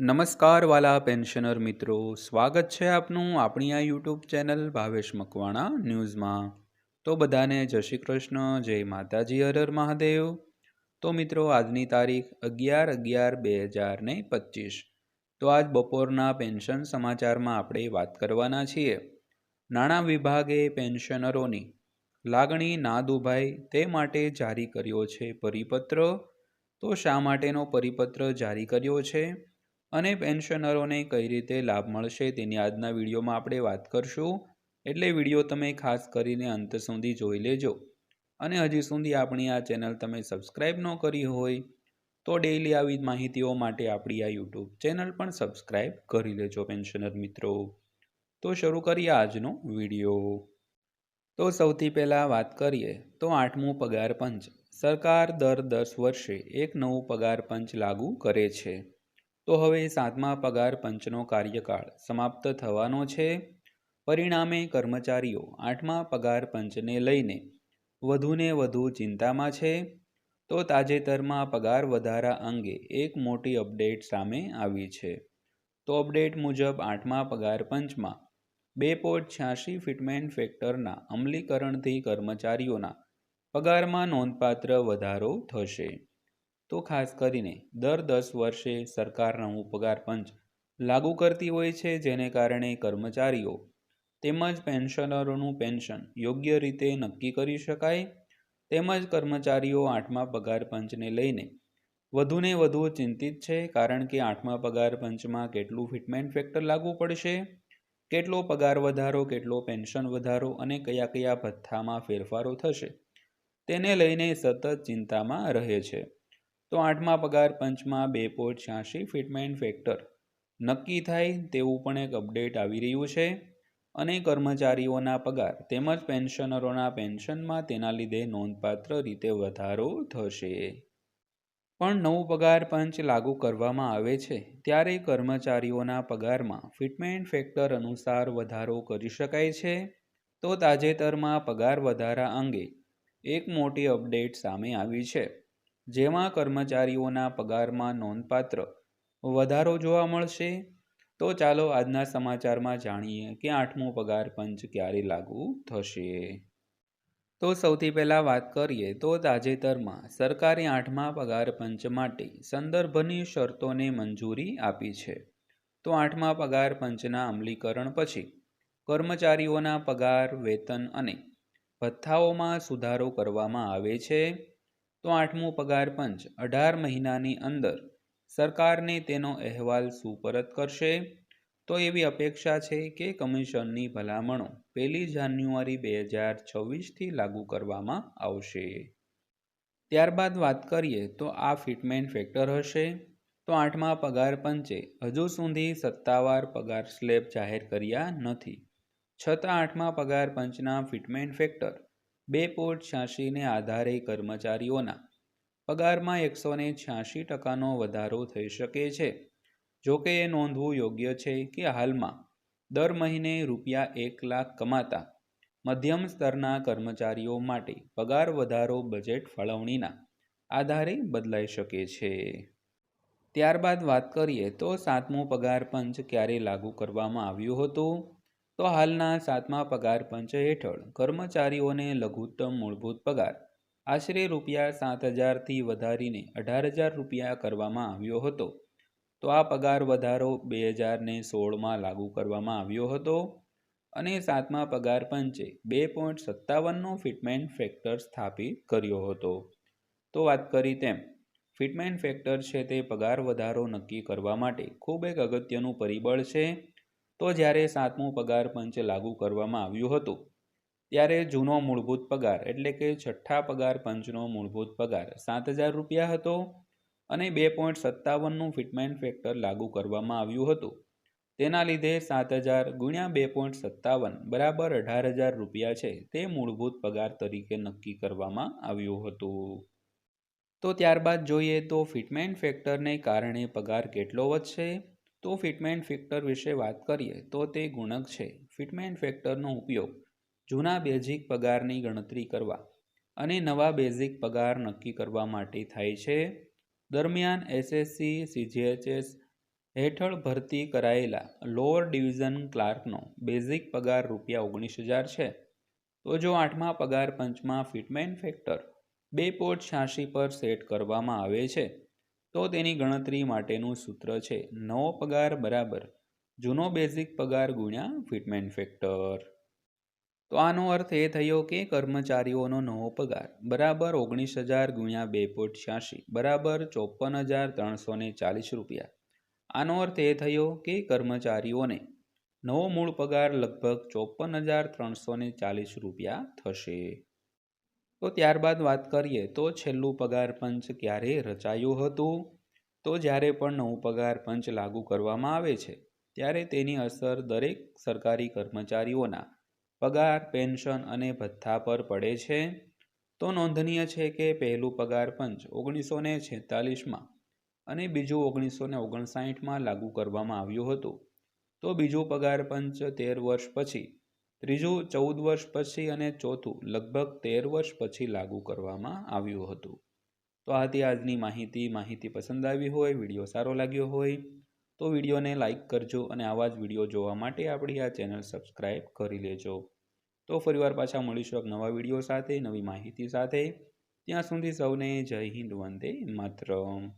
નમસ્કાર વાલા પેન્શનર મિત્રો, સ્વાગત છે આપનું આપણી આ યુટ્યુબ ચેનલ ભાવેશ મકવાણા ન્યૂઝમાં. તો બધાને જય શ્રી કૃષ્ણ, જય માતાજી હરર મહાદેવ. તો મિત્રો, આજની તારીખ અગિયાર અગિયાર બે હજાર ને પચીસ. તો આજ બપોરના પેન્શન સમાચારમાં આપણે વાત કરવાના છીએ. નાણાં વિભાગે પેન્શનરોની લાગણી ના દુભાય તે માટે જારી કર્યો છે પરિપત્ર. તો શા માટેનો પરિપત્ર જારી કર્યો છે? અને પેન્શનરોને કઈ રીતે લાભ મળશે તેની આજના વિડીયોમાં આપણે વાત કરશું. એટલે વીડિયો તમે ખાસ કરીને અંત સુધી જોઈ લેજો. અને હજી સુધી આપણી આ ચેનલ તમે સબસ્ક્રાઈબ ન કરી હોય, તો ડેઈલી આવી માહિતીઓ માટે આપણી આ યુટ્યુબ ચેનલ પણ સબસ્ક્રાઈબ કરી લેજો પેન્શનર મિત્રો. તો શરૂ કરીએ આજનો વીડિયો. તો સૌથી પહેલાં વાત કરીએ, તો આઠમું પગાર પંચ. સરકાર દર દસ વર્ષે એક નવું પગાર પંચ લાગુ કરે છે. તો હવે સાતમા પગાર પંચનો કાર્યકાળ સમાપ્ત થવાનો છે. પરિણામે કર્મચારીઓ આઠમા પગાર પંચને લઈને વધુને વધુ ચિંતામાં છે. તો તાજેતરમાં પગાર વધારા અંગે એક મોટી અપડેટ સામે આવી છે. તો અપડેટ મુજબ આઠમા પગાર પંચમાં બે પોઈન્ટ છ્યાસી ફિટમેન્ટ ફેક્ટરના અમલીકરણથી કર્મચારીઓના પગારમાં નોંધપાત્ર વધારો થશે. તો ખાસ કરીને દર દસ વર્ષે સરકાર નવું પગાર પંચ લાગુ કરતી હોય છે, જેને કારણે કર્મચારીઓ તેમજ પેન્શનરોનું પેન્શન યોગ્ય રીતે નક્કી કરી શકાય. તેમજ કર્મચારીઓ આઠમા પગાર પંચને લઈને વધુને વધુ ચિંતિત છે, કારણ કે આઠમા પગાર પંચમાં કેટલું ફિટમેન્ટ ફેક્ટર લાગુ પડશે, કેટલો પગાર વધારો, કેટલો પેન્શન વધારો અને કયા કયા ભથ્થામાં ફેરફારો થશે, તેને લઈને સતત ચિંતામાં રહે છે. તો આઠમા પગાર, પંચમાં, બે પોઈન્ટ છ્યાસી ફિટમેન્ટ ફેક્ટર. નક્કી થાય તેવું પણ એક અપડેટ આવી રહ્યું છે અને કર્મચારીઓના પગાર તેમજ પેન્શનરોના પેન્શનમાં તેના લીધે નોંધપાત્ર રીતે વધારો થશે. પણ નવું પગાર, પંચ લાગુ કરવામાં આવે છે ત્યારે કર્મચારીઓના પગારમાં ફિટમેન્ટ ફેક્ટર અનુસાર વધારો કરી શકાય છે. તો તાજેતરમાં પગાર વધારા અંગે એક મોટી અપડેટ સામે આવી છે. જેમાં કર્મચારીઓના પગારમાં નોંધપાત્ર વધારો જોવા મળશે? તો ચાલો આજના સમાચારમાં જાણીએ કે આઠમો પગાર પંચ ક્યારે લાગુ થશે? તો સૌથી પહેલાં વાત કરીએ તો તાજેતરમાં સરકારે આઠમા પગાર પંચ માટે સંદર્ભની શરતોને મંજૂરી આપી છે. તો આઠમા પગાર પંચના અમલીકરણ પછી કર્મચારીઓના પગાર, વેતન અને ભથ્થાઓમાં સુધારો કરવામાં આવે છે. તો આઠમું પગાર પંચ. અઢાર મહિનાની અંદર સરકારને તેનો અહેવાલ સુપરત કરશે. તો એવી અપેક્ષા છે કે કમિશનની ભલામણો પહેલી જાન્યુઆરી બે હજાર છવ્વીસથી લાગુ કરવામાં આવશે. ત્યારબાદ વાત કરીએ તો આ ફિટમેન્ટ ફેક્ટર હશે. તો આઠમા પગાર પંચે હજુ સુધી સત્તાવાર પગાર સ્લેબ જાહેર કર્યા નથી. છતાં આઠમા પગાર પંચના ફિટમેન્ટ ફેક્ટર બે પોઈન્ટ છ્યાસીને આધારે કર્મચારીઓના પગારમાં એકસો ને છ્યાસી ટકાનો વધારો થઈ શકે છે. જોકે એ નોંધવું યોગ્ય છે કે હાલમાં દર મહિને રૂપિયા એક લાખ કમાતા મધ્યમ સ્તરના કર્મચારીઓ માટે પગાર વધારો બજેટ ફાળવણીના આધારે બદલાઈ શકે છે. ત્યારબાદ વાત કરીએ તો સાતમું પગાર પંચ ક્યારે લાગુ કરવામાં આવ્યું હતું? તો હાલના સાતમા પગાર પંચ હેઠળ કર્મચારીઓને લઘુત્તમ મૂળભૂત પગાર. આશરે રૂપિયા સાત હજારથી વધારીને અઢાર હજાર રૂપિયા કરવામાં આવ્યો હતો. તો આ પગાર વધારો બે હજારને સોળમાં લાગુ કરવામાં આવ્યો હતો અને સાતમા પગાર પંચે બે પોઈન્ટ સત્તાવનનો ફિટમેન્ટ ફેક્ટર સ્થાપિત કર્યો હતો. તો વાત કરી તેમ, ફિટમેન્ટ ફેક્ટર છે તે પગાર વધારો નક્કી કરવા માટે ખૂબ એક અગત્યનું પરિબળ છે. તો જ્યારે સાતમું પગાર પંચ લાગુ કરવામાં આવ્યું હતું, ત્યારે જૂનો મૂળભૂત પગાર એટલે કે છઠ્ઠા પગાર પંચનો મૂળભૂત પગાર સાત હજાર રૂપિયા હતો અને બે પોઈન્ટ સત્તાવનનું ફિટમેન્ટ ફેક્ટર લાગુ કરવામાં આવ્યું હતું. તેના લીધે સાત હજાર ગુણ્યા બે પોઈન્ટ સત્તાવન બરાબર અઢાર હજાર રૂપિયા છે તે મૂળભૂત પગાર તરીકે નક્કી કરવામાં આવ્યું હતું. તો ત્યારબાદ જોઈએ તો ફિટમેન્ટ ફેક્ટરને કારણે પગાર કેટલો વધશે? તો ફિટમેન્ટ ફેક્ટર વિશે વાત કરીએ તો તે ગુણક છે. ફિટમેન્ટ ફેક્ટરનો ઉપયોગ જૂના બેઝિક પગારની ગણતરી કરવા અને નવા બેઝિક પગાર નક્કી કરવા માટે થાય છે. દરમિયાન એસએસસી સીજીએચએસ હેઠળ ભરતી કરાયેલા લોઅર ડિવિઝન ક્લાર્કનો બેઝિક પગાર રૂપિયા ઓગણીસ હજાર છે. તો જો આઠમા પગાર પંચમાં ફિટમેન ફેક્ટર બે પોઈન્ટ છ્યાસી પર સેટ કરવામાં આવે છે તો તેની ગણતરી માટેનું સૂત્ર છે નવો પગાર બરાબર. જૂનો બેઝિક પગાર ગુણ્યા ફિટમેન્ટ ફેક્ટર તો આનો અર્થ એ થયો કે કર્મચારીઓનો નવો પગાર બરાબર ઓગણીસ હજાર ગુણ્યા બે પોઈન્ટ છ્યાસી, બરાબર ચોપન હજાર ત્રણસો ને ચાલીસ રૂપિયા. આનો અર્થ એ થયો કે કર્મચારીઓને નવો મૂળ પગાર લગભગ ચોપન હજાર ત્રણસો ચાલીસ રૂપિયા થશે. તો ત્યારબાદ વાત કરીએ, તો છેલ્લું પગાર પંચ ક્યારે રચાયું હતું? તો જ્યારે પણ નવું પગાર પંચ લાગુ કરવામાં આવે છે, ત્યારે તેની અસર દરેક સરકારી કર્મચારીઓના પગાર, પેન્શન અને ભથ્થા પર પડે છે. તો નોંધનીય છે કે પહેલું પગાર પંચ ઓગણીસો ને છેતાલીસમાં અને બીજું ઓગણીસો ને ઓગણસાઠમાં લાગુ કરવામાં આવ્યું હતું. તો બીજું પગાર પંચ તેર વર્ષ પછી ત્રીજું ચૌદ વર્ષ પછી અને ચોથું લગભગ તેર વર્ષ પછી લાગુ કરવામાં આવ્યું હતું. તો આ હતી આજની માહિતી. માહિતી પસંદ આવી હોય, વીડિયો સારો લાગ્યો હોય, તો વિડીયોને લાઇક કરજો અને આવા જ વીડિયો જોવા માટે આપણી આ ચેનલ સબસ્ક્રાઈબ કરી લેજો. તો ફરીવાર પાછા મળીશું એક નવા વીડિયો સાથે, નવી માહિતી સાથે. ત્યાં સુધી સૌને જય હિન્દ, વંદે માતરમ.